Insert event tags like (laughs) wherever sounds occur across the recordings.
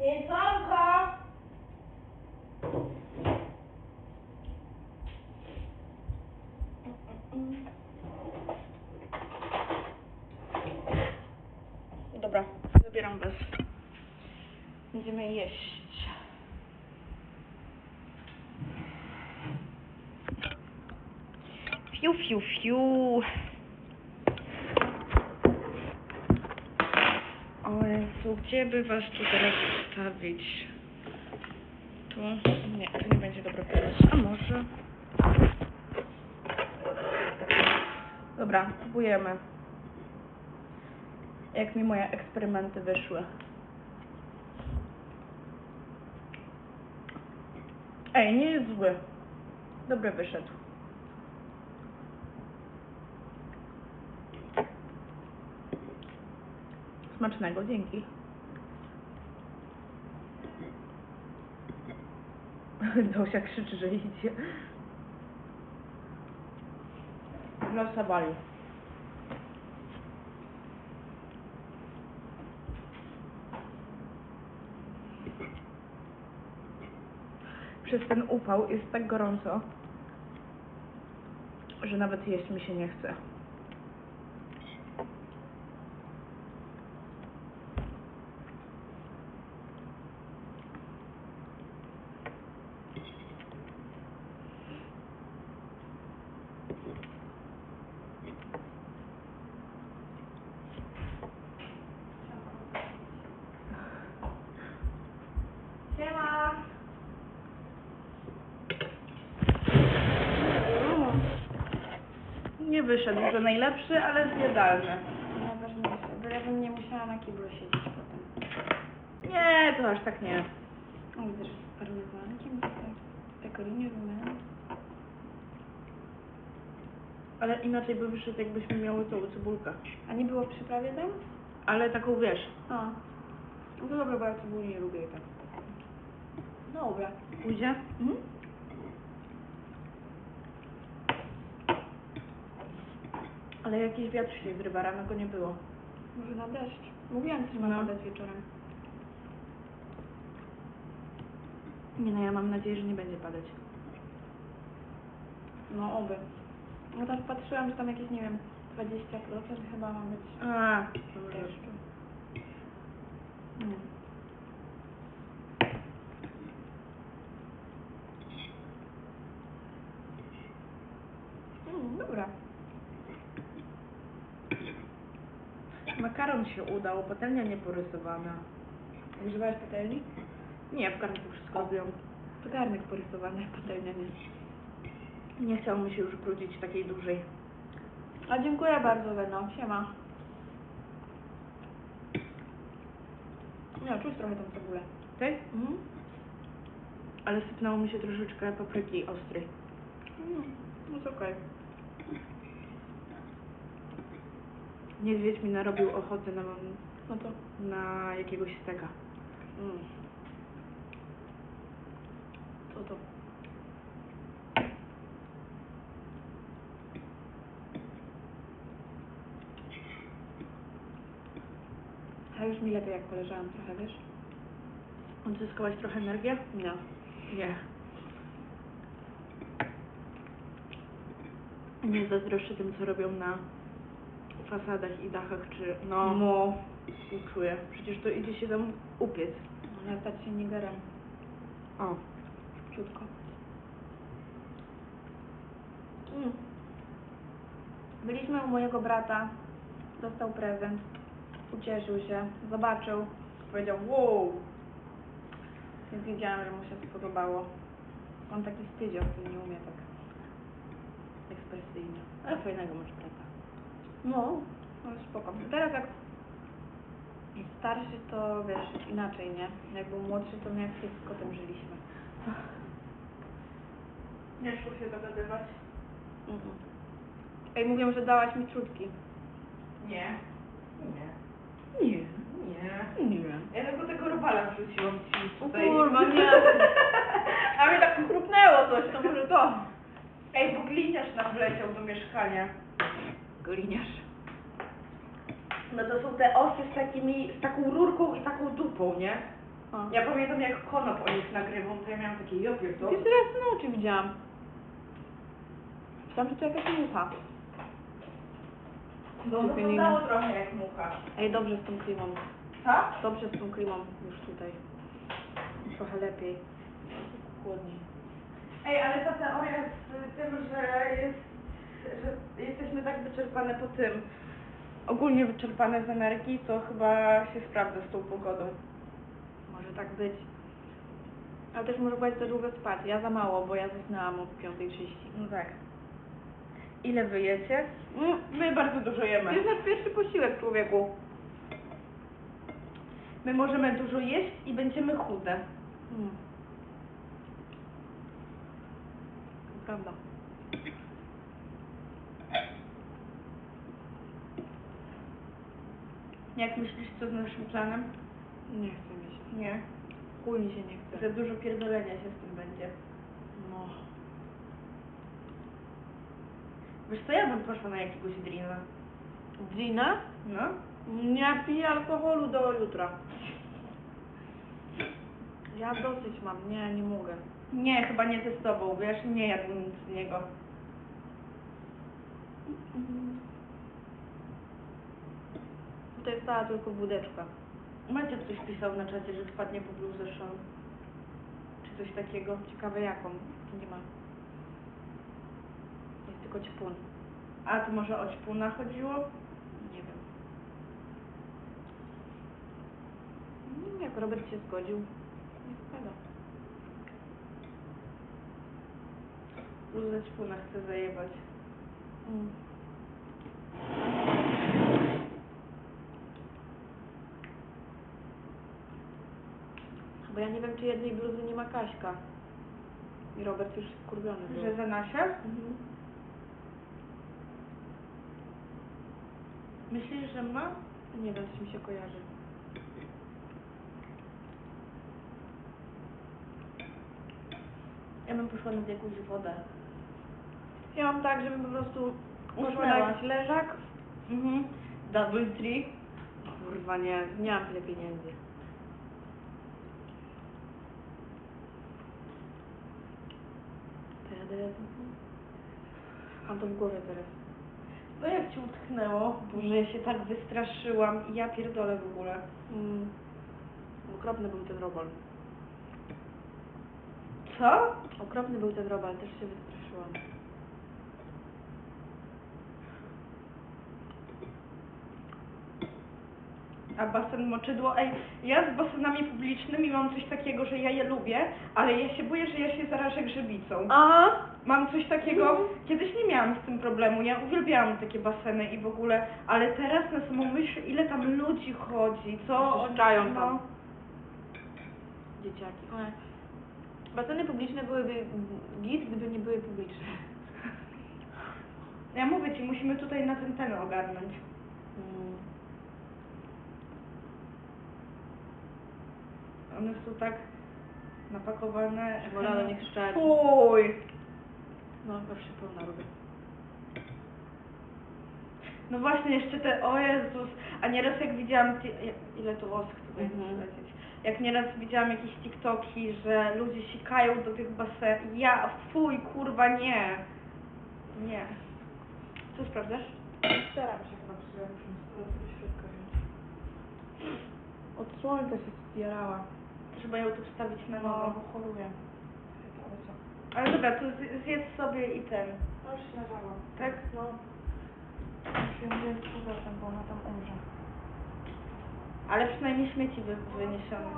Jedzonko! Dobra, zabieram was. Będziemy jeść. Fiu, fiu, fiu. O Jezu, gdzie by was tu teraz wstawić? Tu? Nie, to nie będzie dobry pomysł. A może? Dobra, próbujemy. Jak mi moje eksperymenty wyszły. Ej, nie jest zły. Dobry wyszedł. Smacznego, dzięki. (laughs) Dosia krzyczy, że idzie. Losowali. Przez ten upał jest tak gorąco, że nawet jeść mi się nie chce. Siema! Nie wyszedł, że najlepszy, ale zjadalny. Najważniejsze, bo ja bym nie musiała na kiblu siedzieć potem. Nie, to aż tak nie. O, widzisz, z parmezankiem, tak, pecorino rumeno. Ale inaczej by wyszedł, jakbyśmy miały tą cebulkę. A nie było w przyprawie tam? Ale taką wiesz. A. No to dobra, bo ja cebuli nie lubię i tak. Dobra. Pójdzie? Mhm. Ale jakiś wiatr się zrywa, rano go nie było. Może na deszcz. Mówiłam ci, że ma No. padać wieczorem. Nie no, ja mam nadzieję, że nie będzie padać. No oby. No tam patrzyłam, że tam jakieś, nie wiem, 20% chyba ma być A, deszczu. nie. Mm, dobra. Makaron się udał, patelnia nie porysowana. Używałeś patelni? Nie, w garnku wszystko robią. To garnek porysowany, patelnia nie. Nie chciało mi się już brudzić takiej dużej. A dziękuję bardzo, Weno. Siema. Nie, czuć trochę tą cebulę. Tak? Mhm. Ale sypnęło mi się troszeczkę papryki ostrej. Mm, no to okej. Niedźwiedź mi narobił ochotę na, No to... na jakiegoś steka. Mm. Co to? A już mi lepiej jak poleżałam trochę, wiesz? Odzyskałaś trochę energię? No. Nie. Nie zazdroszczę tym, co robią na fasadach i dachach, czy... No, No. czuję. Przecież to idzie się tam upiec. Ale stać się nigerem. O, Ciutko. Mm. Byliśmy u mojego brata, dostał prezent, ucieszył się, zobaczył, powiedział wow. Więc wiedziałam, że mu się spodobało. On taki stydział, nie umie tak ekspresyjnie. ale fajnego masz brata. No, no spoko. Teraz jak starszy, to wiesz, inaczej, nie? Jak był młodszy, to my jak z kotem żyliśmy. Nie szło się dogadywać? Mhm. Ej, mówią, że dałaś mi czutki. Nie. Nie. Nie. Nie. Nie. Ja tylko tego robala wrzuciłam ci O tutaj. kurwa, nie. (laughs) A mnie tak chrupnęło coś, to może to. Ej, bo gliniarz nam wleciał do mieszkania. Gliniarz. No to są te osy z takimi, z taką rurką i taką dupą, nie? O. Ja pamiętam jak Konop o nich nagrywał, to ja miałam takie jopie to. Pierwszy raz na oczy widziałam. Myślałam, że to jakaś mucha. No wyglądało trochę jak mucha. Ej, dobrze z tą klimą. Tak? Dobrze z tą klimą już tutaj. Trochę lepiej. Chłodniej. Ej, ale ta teoria z tym, że jest, że jesteśmy tak wyczerpane po tym, ogólnie wyczerpane z energii, to chyba się sprawdza z tą pogodą. Może tak być. Ale też może być za długo spać. Ja za mało, bo ja zasnęłam o 5.30. No tak. Ile wy jecie? Mm, My bardzo dużo To jemy. jest nasz pierwszy posiłek, człowieku. My możemy dużo jeść i będziemy chude. Mm. To Prawda. Jak myślisz, co z naszym planem? Nie chcę mi się. Nie. Chuj mi się nie chce. Za dużo pierdolenia się z tym będzie. No. Wiesz co, ja bym poszła na jakiegoś drina. Gina? No? Nie piję alkoholu do jutra. Ja dosyć mam. Nie, nie mogę. Nie, chyba nie tobą, wiesz, nie jadł nic z niego. To jest tylko wódeczka. Macie ktoś pisał na czacie, że wpadnie po bluzę Sean. Czy coś takiego? Ciekawe jaką. Tu nie ma. Jest tylko ćpun. A, to może o ćpuna chodziło? Nie wiem. Nie wiem, jak Robert się zgodził. Nie wpada. Bluzę ćpuna chcę zajebać. Mm. Czy jednej bluzy nie ma Kaśka. I Robert już skurwiony był. Że za Nasia? Mhm. Myślisz, że ma? Nie wiem, coś mi się kojarzy. Ja bym poszła nad jakąś wodę. Ja mam tak, żebym po prostu poszła na Usnęła. jakiś leżak. Mhm. Double tree. Kurwa nie, nie mam tyle pieniędzy. Teraz... Mam to w głowie teraz. No jak ci utknęło? Boże, ja się tak wystraszyłam i ja pierdolę w ogóle. Mm. Okropny był ten robal. Co? Okropny był ten robal, też się wystraszyłam. A basen moczydło? Ej, ja z basenami publicznymi mam coś takiego, że ja je lubię, ale ja się boję, że ja się zarażę grzybicą. Aha! Mam coś takiego, Mhm. kiedyś nie miałam z tym problemu, ja uwielbiałam takie baseny i w ogóle, ale teraz na samą myśl, ile tam ludzi chodzi, co oni- Szczają no. tam. Dzieciaki. Baseny publiczne byłyby git, gdyby nie były publiczne. Ja mówię ci, musimy tutaj na ten ten ogarnąć. Mm. One są tak napakowane. Wola do nich szczać. Fuj! No, już się pełna robię. No właśnie, jeszcze te, o Jezus, a nieraz jak widziałam, ti- ile tu osk tutaj Mhm. lecieć, jak nieraz widziałam jakieś TikToki, że ludzie sikają do tych basenów, ja, fuj, kurwa, nie, nie. Co sprawdzasz? Staram się chyba przyjąć środka Od słońca się zbierała. Trzeba ją tu wstawić na No, nowo. bo choruję. Ale co? Ale dobra, to z- zjedz sobie i ten, No już się leżałam. tak? No. Już ją wziąłem z powrotem, bo ona tam umrze. Ale przynajmniej śmieci wy, wyniesione.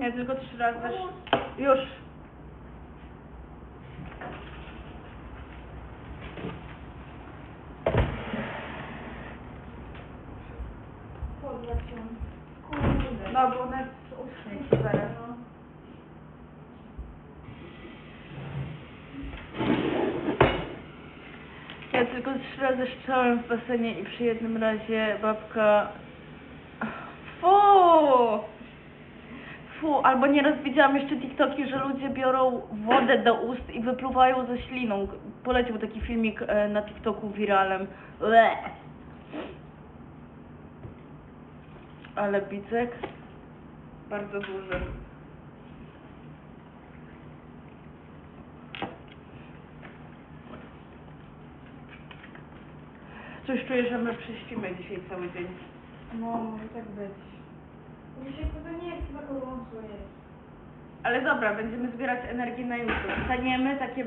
Ja tylko trzy razy... Już. Podlać ją. No, ci zaraz. Ja tylko trzy razy szczałem w basenie i przy jednym razie babka... Fu! Fu, albo nieraz widziałam jeszcze TikToki, że ludzie biorą wodę do ust i wypluwają ze śliną. Polecił taki filmik e, na TikToku wiralem. Ale bicek bardzo duży. Coś czuję, że my prześpimy dzisiaj cały dzień. No, może tak być. Się to nie chce za gorąco jest. Ale dobra, będziemy zbierać energię na jutro. Wstaniemy takie